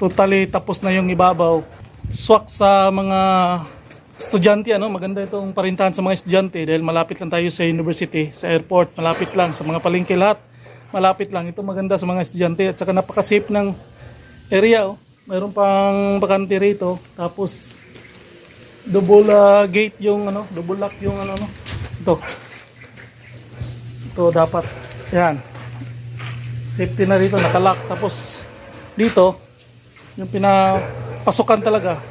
totally tapos na yung ibabaw. Swak sa mga estudyante, ano, maganda itong parintahan sa mga estudyante dahil malapit lang tayo sa university, sa airport, malapit lang sa mga palengke lahat. Malapit lang. Ito maganda sa mga estudyante at saka napaka-safe ng area. Oh. Mayroon pang bakante rito. Tapos double ah, gate yung ano, double lock yung ano, no. Ito. Ito dapat. Yan. Safety na rito, nakalock. Tapos dito, yung pinapasukan talaga,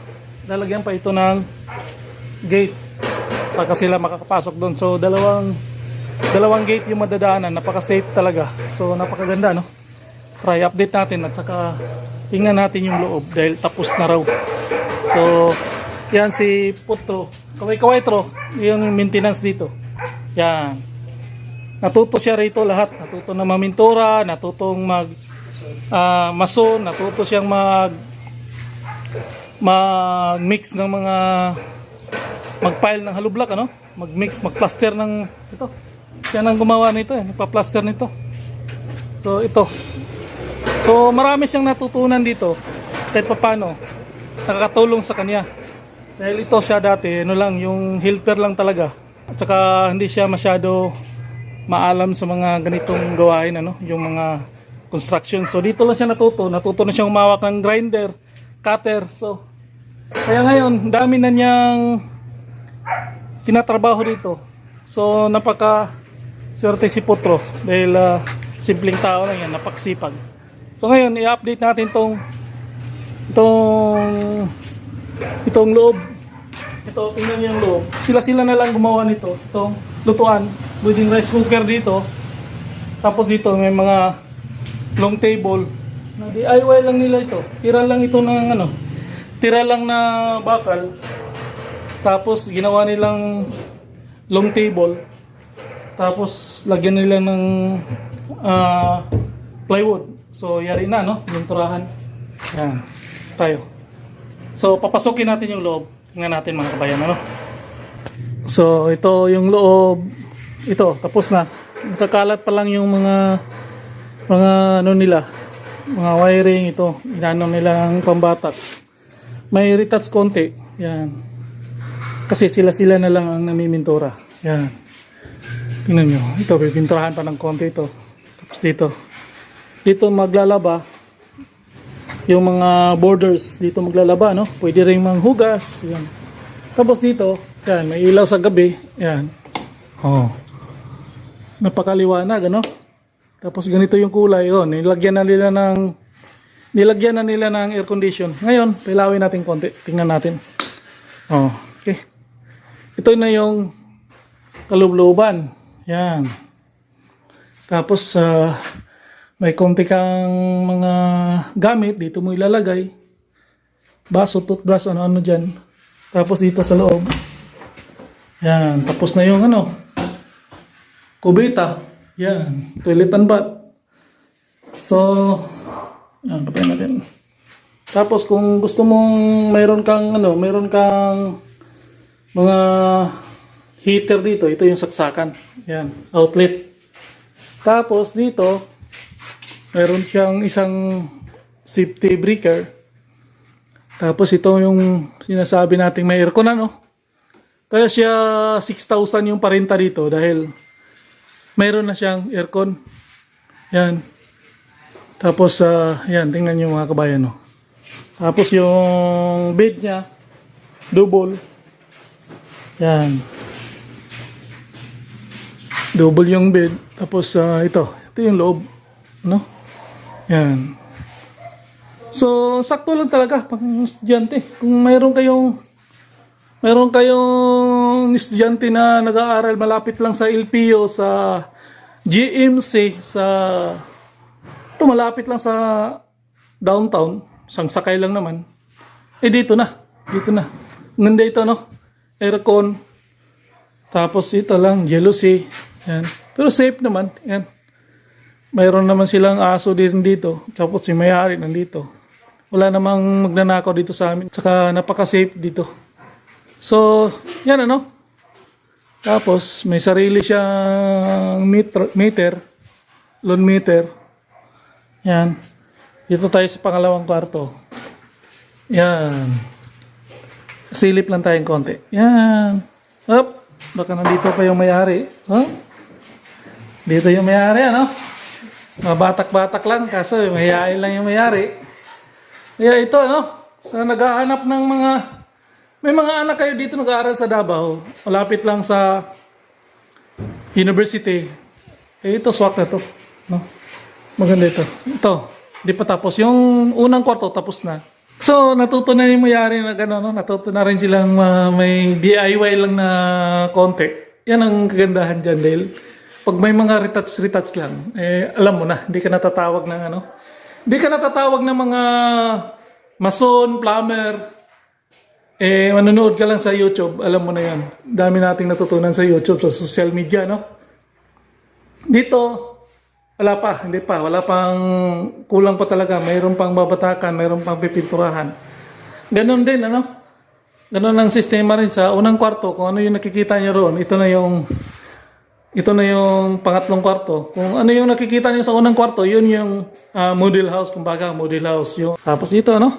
lalagyan pa ito ng gate. Saka sila makakapasok doon. So dalawang dalawang gate yung madadaanan, napaka-safe talaga. So napakaganda no. Try update natin at saka tingnan natin yung loob dahil tapos na raw. So yan si Putro. Kaway-kaway yung maintenance dito. Yan. Natuto siya rito lahat. Natuto na mamintura, natutong mag ah, mason, natuto siyang mag mag-mix ng mga mag-pile ng block ano? Mag-mix, mag-plaster ng ito. Siya nang gumawa nito eh, nagpa-plaster nito. So ito. So marami siyang natutunan dito kahit paano nakakatulong sa kanya. Dahil ito siya dati, ano lang, yung helper lang talaga. At saka hindi siya masyado maalam sa mga ganitong gawain, ano, yung mga construction. So dito lang siya natuto. Natuto na siyang umawak ng grinder, cutter. So kaya ngayon, dami na niyang tinatrabaho dito. So napaka swerte si Putro dahil ah, simpleng tao lang yan, napaksipag. So ngayon, i-update natin tong itong itong loob. Ito, tingnan niyo yung loob. Sila-sila na lang gumawa nito. Itong lutuan, pwedeng rice cooker dito. Tapos dito may mga long table. Na DIY lang nila ito. Tira lang ito ng ano, tira lang na bakal. Tapos ginawa nilang long table. Tapos lagyan nila ng ah, plywood. So yari na no, yung turahan. Yan. Tayo. So papasukin natin yung loob. Tingnan natin mga kabayan ano. So ito yung loob. Ito tapos na. Nakakalat pa lang yung mga mga ano nila, mga wiring ito. Inano nila ng pambatak. May retouch konti. Yan. Kasi sila-sila na lang ang namimintura. Yan. Tingnan nyo. Ito, pipinturahan pa ng konti ito. Tapos dito. Dito maglalaba. Yung mga borders dito maglalaba, no? Pwede rin manghugas. Yan. Tapos dito, yan, may ilaw sa gabi. Yan. Oh. Napakaliwanag, ano? Tapos ganito yung kulay. Oh, nilagyan na nila ng nilagyan na nila ng air condition. Ngayon, pilawin natin konti. Tingnan natin. Oh, okay. Ito na yung kalubluban. Yan. Tapos sa may konti kang mga gamit dito mo ilalagay. Baso, toothbrush, ano-ano dyan. Tapos dito sa loob. Yan. Tapos na yung ano. Kubita. Yan. Toilet and bath. So, yan, patay natin. Tapos kung gusto mong mayroon kang ano, mayroon kang mga heater dito, ito yung saksakan. Yan, outlet. Tapos dito, mayroon siyang isang safety breaker. Tapos ito yung sinasabi nating may aircon ano. Kaya siya 6,000 yung parenta dito dahil mayroon na siyang aircon. Yan. Tapos, ah, yan, tingnan nyo mga kabayan, no. Tapos yung bed niya, double. Yan. Double yung bed. Tapos, ah, ito, ito yung loob, no. Yan. So, sakto lang talaga pang estudyante. Kung mayroon kayong mayroon kayong estudyante na nag-aaral malapit lang sa LPO, sa GMC, sa ito malapit lang sa downtown, sang sakay lang naman. Eh dito na, dito na. Ganda ito no, aircon. Tapos ito lang, jealousy. Yan. Pero safe naman, yan. Mayroon naman silang aso din dito. Tapos si may-ari nandito. Wala namang magnanakaw dito sa amin. Saka napaka-safe dito. So, yan ano. Tapos, may sarili siyang meter, meter loan meter. Yan. Dito tayo sa pangalawang kwarto. Yan. Silip lang tayong konti. Yan. Up. Baka nandito pa yung mayari. Huh? Dito yung mayari, ano? Mabatak-batak lang, kaso mahihain lang yung mayari. Kaya ito, ano? Sa naghahanap ng mga... May mga anak kayo dito nag-aaral sa Davao. Malapit lang sa university. Eh, ito, swak na to. No? Maganda ito. Ito, di pa tapos. Yung unang kwarto, tapos na. So, natuto na yung mayari na gano'n, no? natuto na rin silang uh, may DIY lang na konti. Yan ang kagandahan dyan, dahil pag may mga retouch-retouch lang, eh, alam mo na, hindi ka natatawag ng ano, hindi ka natatawag ng mga mason, plumber, eh, manonood ka lang sa YouTube, alam mo na yan. Dami nating natutunan sa YouTube, sa social media, no? Dito, wala pa, hindi pa. Wala pang kulang pa talaga. Mayroon pang babatakan, mayroon pang pipinturahan. Ganon din, ano? Ganon ang sistema rin sa unang kwarto. Kung ano yung nakikita niyo roon, ito na yung ito na yung pangatlong kwarto. Kung ano yung nakikita niyo sa unang kwarto, yun yung ah, model house, kumbaga model house. Yung, tapos dito, ano?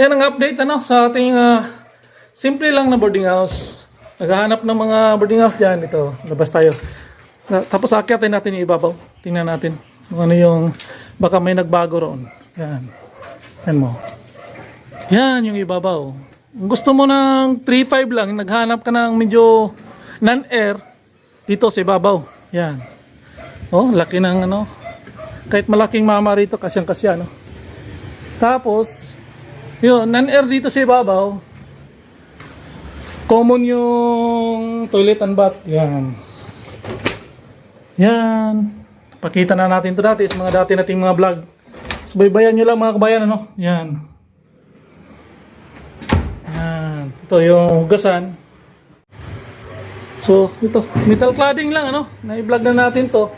Yan ang update, ano, sa ating ah, simple lang na boarding house. Naghahanap ng mga boarding house dyan. Ito, labas tayo. Na- Tapos akyatin natin yung ibabaw. Tingnan natin kung ano yung baka may nagbago roon. Yan. Yan mo. Yan yung ibabaw. Gusto mo ng 3.5 lang, naghanap ka ng medyo non-air dito sa ibabaw. Yan. Oh, laki ng ano. Kahit malaking mama rito, kasyang-kasya, no? Tapos, yun, non-air dito sa ibabaw. Common yung toilet and bath. Yan. Yan. Pakita na natin to dati sa mga dati nating mga vlog. Subaybayan nyo lang mga kabayan, ano? Yan. Yan. Ito yung hugasan. So, ito. Metal cladding lang, ano? Na-vlog na natin to.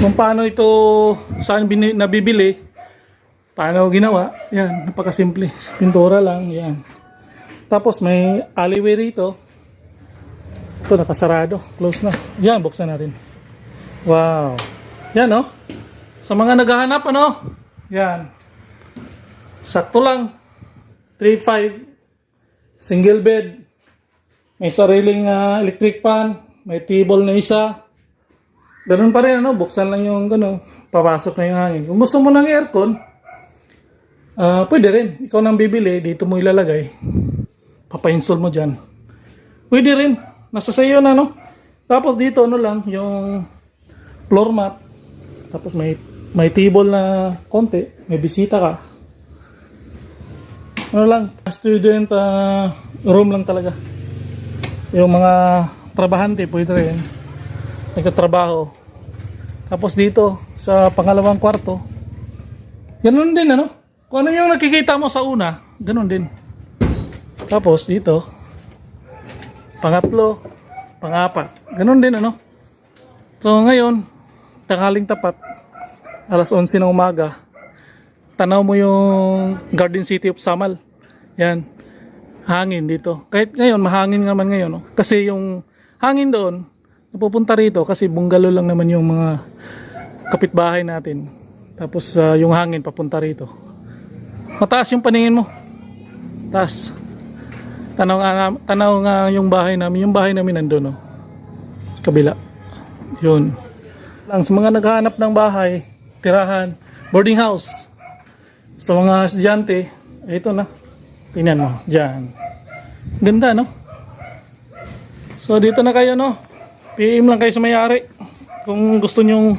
Kung paano ito, saan nabibili. Paano ginawa. Yan. Napakasimple. Pintura lang. Yan. Tapos may alleyway rito. Ito nakasarado. Close na. Yan, buksan natin. Wow. Yan, no? Sa mga naghahanap, ano? Yan. Sakto lang. 3.5. Single bed. May sariling ah, electric fan. May table na isa. Ganun pa rin, ano? Buksan lang yung, ano, papasok na yung hangin. Kung gusto mo ng aircon, ah pwede rin. Ikaw nang bibili, dito mo ilalagay. Papa-install mo dyan. Pwede rin. Nasa sayo na, no? Tapos dito, ano lang, yung floor mat. Tapos may may table na konti. May bisita ka. Ano lang, student ah, room lang talaga. Yung mga trabahante, pwede rin. Nagkatrabaho. Tapos dito, sa pangalawang kwarto, ganun din, ano? Kung ano yung nakikita mo sa una, ganun din. Tapos dito, pangatlo, pangapat. Ganun din ano. So ngayon, tanghaling tapat, alas 11 ng umaga, tanaw mo yung Garden City of Samal. Yan. Hangin dito. Kahit ngayon, mahangin naman ngayon. No? Kasi yung hangin doon, napupunta rito kasi bungalow lang naman yung mga kapitbahay natin. Tapos ah, yung hangin papunta rito. Mataas yung paningin mo. Taas. Tanaw nga, tanaw nga yung bahay namin. Yung bahay namin nandun, no? Sa kabila. Yun. Lang, sa mga naghahanap ng bahay, tirahan, boarding house. Sa mga estudyante, ito na. Tingnan mo, dyan. Ganda, no? So, dito na kayo, no? PM lang kayo sa may-ari. Kung gusto nyong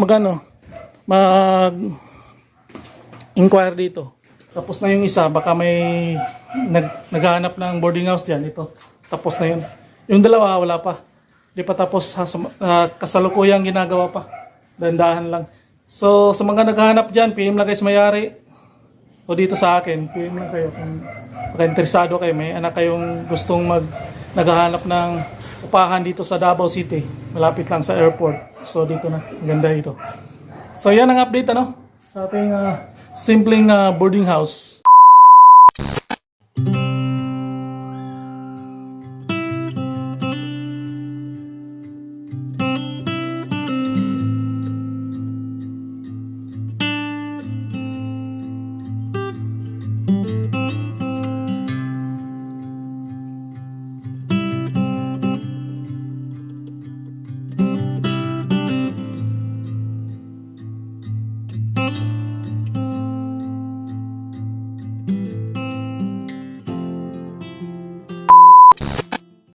magano, mag inquire dito. Tapos na yung isa, baka may nag, naghahanap ng boarding house dyan. Ito, tapos na yun. Yung dalawa, wala pa. Di pa tapos, ha, sum- ah, kasalukuyang ginagawa pa. Dandahan lang. So, sa mga naghahanap dyan, PM lang sa mayari. O dito sa akin, PM lang kayo. Kung baka interesado kayo, may anak kayong gustong mag naghahanap ng upahan dito sa Davao City. Malapit lang sa airport. So, dito na. Ang ganda ito. So, yan ang update, ano? Sa ating ah, simpleng ah, boarding house.